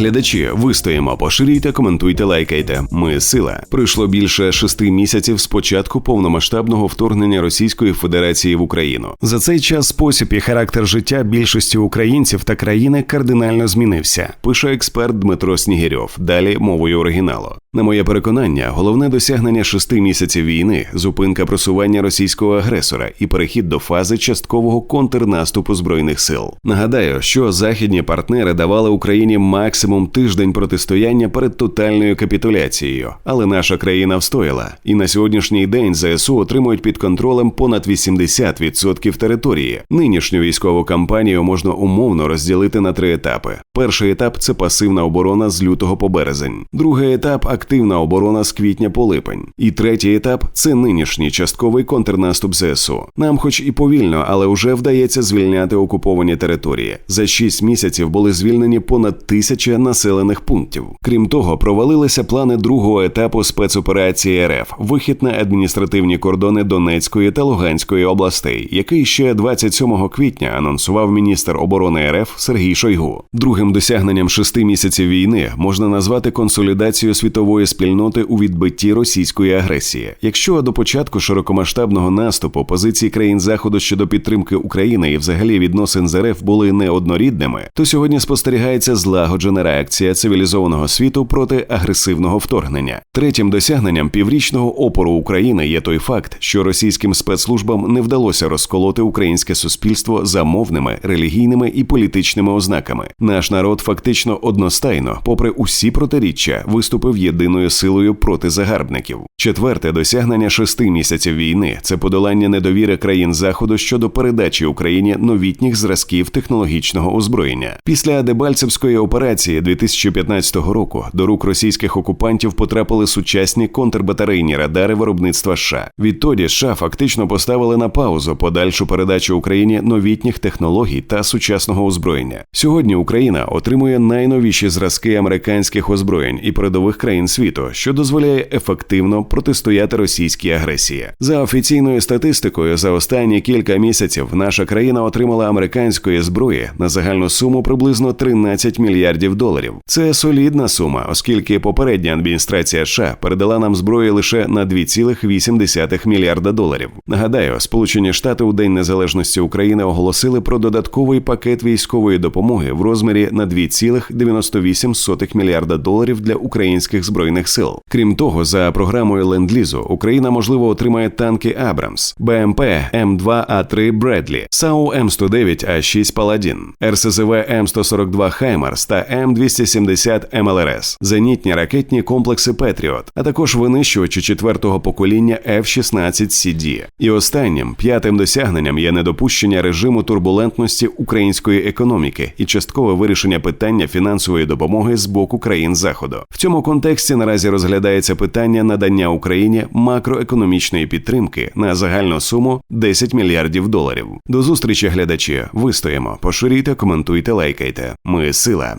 Глядачі, вистоїмо, поширюйте, коментуйте, лайкайте. Ми сила. Пройшло більше шести місяців з початку повномасштабного вторгнення Російської Федерації в Україну. За цей час спосіб і характер життя більшості українців та країни кардинально змінився. Пише експерт Дмитро Снігирьов. Далі мовою оригіналу. На моє переконання, головне досягнення шести місяців війни зупинка просування російського агресора і перехід до фази часткового контрнаступу збройних сил. Нагадаю, що західні партнери давали Україні максимум тиждень протистояння перед тотальною капітуляцією, але наша країна встояла, і на сьогоднішній день ЗСУ отримують під контролем понад 80% території. Нинішню військову кампанію можна умовно розділити на три етапи. Перший етап це пасивна оборона з лютого по березень. Другий етап активна оборона з квітня по липень. І третій етап це нинішній частковий контрнаступ ЗСУ. Нам, хоч і повільно, але вже вдається звільняти окуповані території. За шість місяців були звільнені понад тисяча населених пунктів. Крім того, провалилися плани другого етапу спецоперації РФ вихід на адміністративні кордони Донецької та Луганської областей, який ще 27 квітня анонсував міністр оборони РФ Сергій Шойгу. Другим досягненням шести місяців війни можна назвати консолідацію світової спільноти у відбитті російської агресії. Якщо до початку широкомасштабного наступу позиції країн заходу щодо підтримки України і взагалі відносин з РФ були неоднорідними, то сьогодні спостерігається злагоджена реакція цивілізованого світу проти агресивного вторгнення. Третім досягненням піврічного опору України є той факт, що російським спецслужбам не вдалося розколоти українське суспільство за мовними, релігійними і політичними ознаками. Наш народ фактично одностайно, попри усі протиріччя, виступив єдиною силою проти загарбників. Четверте досягнення шести місяців війни це подолання недовіри країн заходу щодо передачі Україні новітніх зразків технологічного озброєння. Після Дебальцевської операції 2015 року до рук російських окупантів потрапили сучасні контрбатарейні радари виробництва США. Відтоді США фактично поставили на паузу подальшу передачу Україні новітніх технологій та сучасного озброєння. Сьогодні Україна отримує найновіші зразки американських озброєнь і передових країн світу, що дозволяє ефективно протистояти російській агресії. За офіційною статистикою, за останні кілька місяців наша країна отримала американської зброї на загальну суму приблизно 13 мільярдів доларів. Це солідна сума, оскільки попередня адміністрація США передала нам зброї лише на 2,8 мільярда доларів. Нагадаю, Сполучені Штати у День Незалежності України оголосили про додатковий пакет військової допомоги в розмірі на 2,98 мільярда доларів для українських збройних сил. Крім того, за програмою ленд-лізу Україна можливо отримає танки Абрамс, БМП М2А3 Бредлі, САУ М109 А6 Паладін, РСЗВ М142 Хаймарс та М270 МЛРС, зенітні ракетні комплекси Петріот, а також винищувачі четвертого покоління F-16CD. І останнім п'ятим досягненням є недопущення режиму турбулентності української економіки і часткове вирішення питання фінансової допомоги з боку країн заходу. В цьому контексті наразі розглядається питання надання Україні макроекономічної підтримки на загальну суму 10 мільярдів доларів. До зустрічі, глядачі. Вистоїмо, поширюйте, коментуйте, лайкайте. Ми сила.